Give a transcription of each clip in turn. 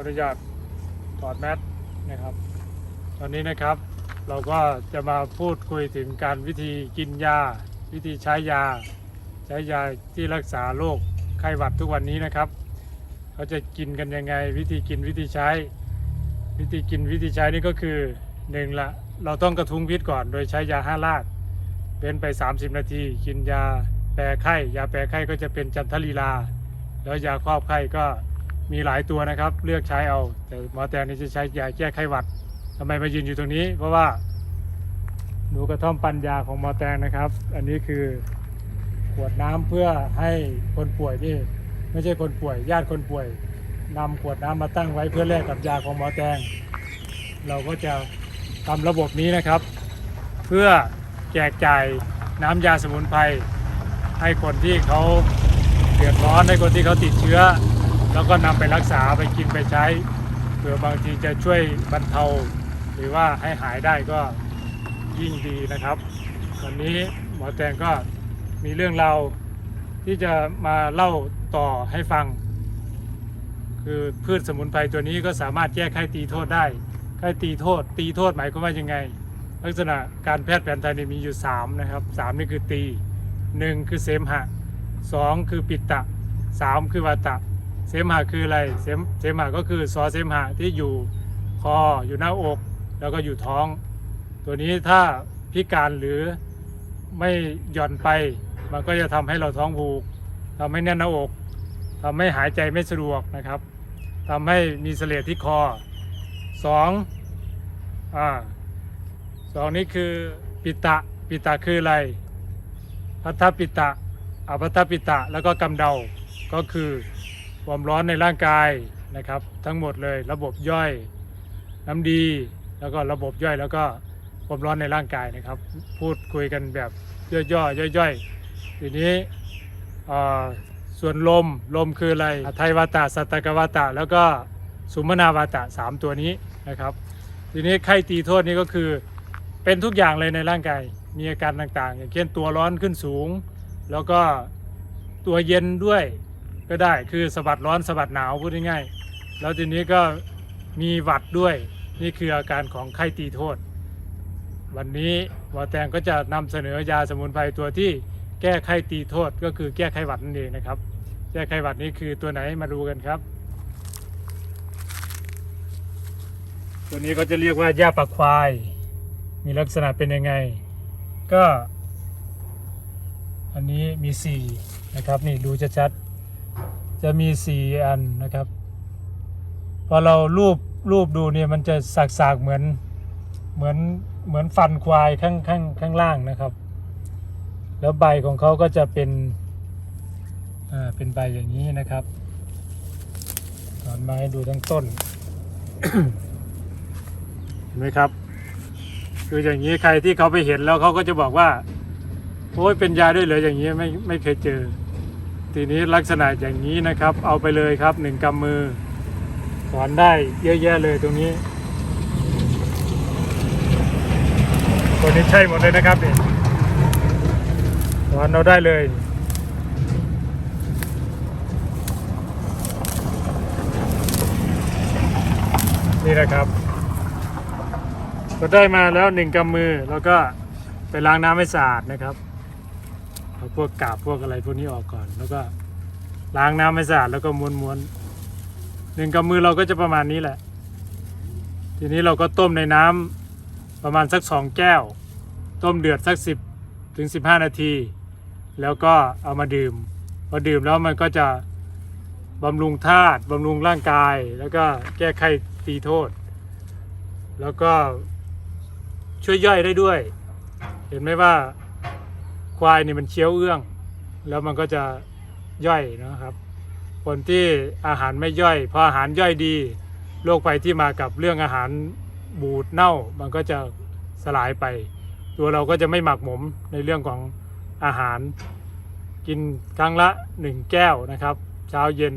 อนุญาตถอดแมสนะครับ ตอนนี้นะครับเราก็จะมาพูดคุยถึงการวิธีกินยา วิธีใช้ยา ใช้ยาที่รักษาโรคไข้หวัดทุกวันนี้นะครับเขาจะกินกันยังไง วิธีกินวิธีใช้ วิธีกินวิธีใช้นี่ก็คือหนึ่งละเราต้องกระทุ้งพิษก่อน โดยใช้ยาห้าลาดเป็นไป 30 นาที กินยาแปรไข้ยาแปรไข้ก็จะเป็นจันทลีลา แล้วยาครอบไข้ก็ มีหลายตัวนะครับ เลือกใช้เอา แต่หมอแตนนี่จะใช้ยาแก้ไข้หวัดทำไมมายืนอยู่ตรงนี้ เพราะว่าหนูกระท่อมปัญญาของหมอแตงนะครับ อันนี้คือขวดน้ำเพื่อให้คนป่วยนี่ไม่ใช่คนป่วย ญาติคนป่วยนำขวดน้ำมาตั้งไว้เพื่อแลกกับยาของหมอแตง เราก็จะทำระบบนี้นะครับ เพื่อแจกจ่ายน้ำยาสมุนไพรให้คนที่เขาเดือดร้อนให้คนที่เขาติดเชื้อ แล้วก็นำไปรักษาไปกินไปใช้เผื่อบางทีจะช่วยบรรเทา หรือว่าให้หายได้ก็ยิ่งดีนะครับ วันนี้หมอแตงก็มีเรื่องราวที่จะมาเล่าต่อให้ฟัง คือพืชสมุนไพรตัวนี้ก็สามารถแก้ไขตีโทษได้ไข้ตีโทษ ตีโทษหมายความว่ายังไง ลักษณะการแพทย์แผนไทยมีอยู่ 3 นะครับ 3 นี่คือตี 1 คือเสมหะ 2 คือปิตตะ3 คือวาตะ เสมหะคืออะไร เสมเสมหะก็คือซอเสมหะที่อยู่คออยู่หน้าอก แล้วก็อยู่ท้อง ตัวนี้ถ้าพิการหรือไม่หย่อนไป มันก็จะทำให้เราท้องผูกทำให้แน่นหน้าอกทำให้หายใจไม่สะดวกนะครับทำให้มีเสลดที่คอสองอ่าสองนี่คือปิตะปิตะคืออะไรพัทธปิตะอภัทธปิตะแล้วก็กำเดาก็คือ ความร้อนในร่างกายนะครับ ทั้งหมดเลยระบบย่อยน้ำดี แล้วก็ระบบย่อยแล้วก็ความร้อนในร่างกายนะครับ พูดคุยกันแบบย่อๆย่อยๆทีนี้ส่วนลมลมคืออะไรไทยวาตะสัตตกวาตะแล้วก็สุมนาวาตะสามตัวนี้นะครับ ทีนี้ไข้ตีโทษนี่ก็คือเป็นทุกอย่างเลยในร่างกายมีอาการต่างๆ อย่างเช่นตัวร้อนขึ้นสูง แล้วก็ตัวเย็นด้วย ก็ได้คือสะบัดร้อนสะบัดหนาวพูดง่ายๆแล้วทีนี้ก็มีหวัดด้วยนี่คืออาการของไข้ตีโทษ วันนี้หมอแตงก็จะนำเสนอยาสมุนไพรตัวที่แก้ไข้ตีโทษก็คือแก้ไข้หวัดนั่นเองนะครับ แก้ไข้หวัดนี้คือตัวไหนมาดูกันครับ ตัวนี้ก็จะเรียกว่าหญ้าปักควาย มีลักษณะเป็นยังไง ก็ อันนี้มีสี่นะครับนี่ดูชัดๆ จะมีสี่อันนะครับ พอเรารูปรูปดูเนี่ยมันจะสากๆเหมือนเหมือนเหมือนฟันควายข้างข้างข้างล่างนะครับ แล้วใบของเขาก็จะเป็นอ่าเป็นใบอย่างนี้นะครับถอนมาให้ดูทั้งต้น เห็นไหมครับ คืออย่างนี้ใครที่เขาไปเห็นแล้วเขาก็จะบอกว่า โอ้ยเป็นยาด้วยเหรออย่างนี้ไม่ไม่เคยเจอ ทีนี้ลักษณะอย่างนี้นะครับ เอาไปเลยครับหนึ่งกำมือถอนได้เยอะแยะเลยตรงนี้ตัวนี้ใช่หมดเลยนะครับนี่ถอนเราได้เลยนี่นะครับก็ได้มาแล้วหนึ่งกำมือแล้วก็ไปล้างน้ำให้สะอาดนะครับ เอาพวกกาบพวกอะไรพวกนี้ออกก่อน แล้วก็ล้างน้ำให้สะอาดแล้วก็ม้วนๆหนึ่งกำมือเราก็จะประมาณนี้แหละ ทีนี้เราก็ต้มในน้ำประมาณสักสองแก้ว ต้มเดือดสักสิบถึงสิบห้านาที แล้วก็เอามาดื่มพอดื่มแล้วมันก็จะบำรุงธาตุบำรุงร่างกาย แล้วก็แก้ไขตีโทษ แล้วก็ช่วยย่อยได้ด้วย เห็นไหมว่า ควายนี่มันเคี้ยวเอื้อง แล้วมันก็จะย่อยนะครับ คนที่อาหารไม่ย่อย พออาหารย่อยดีโรคภัยที่มากับเรื่องอาหารบูดเน่า มันก็จะสลายไป ตัวเราก็จะไม่หมักหมมในเรื่องของอาหาร กินครั้งละหนึ่งแก้วนะครับ เช้าเย็น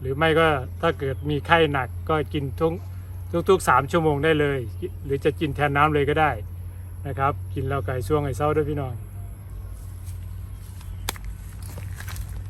หรือไม่ก็ถ้าเกิดมีไข้หนักก็กินทุกทุกๆสามชั่วโมงได้เลย หรือจะกินแทนน้ำเลยก็ได้นะครับ กินแล้วไก่ช่วงไก่เศร้าด้วยพี่น้อง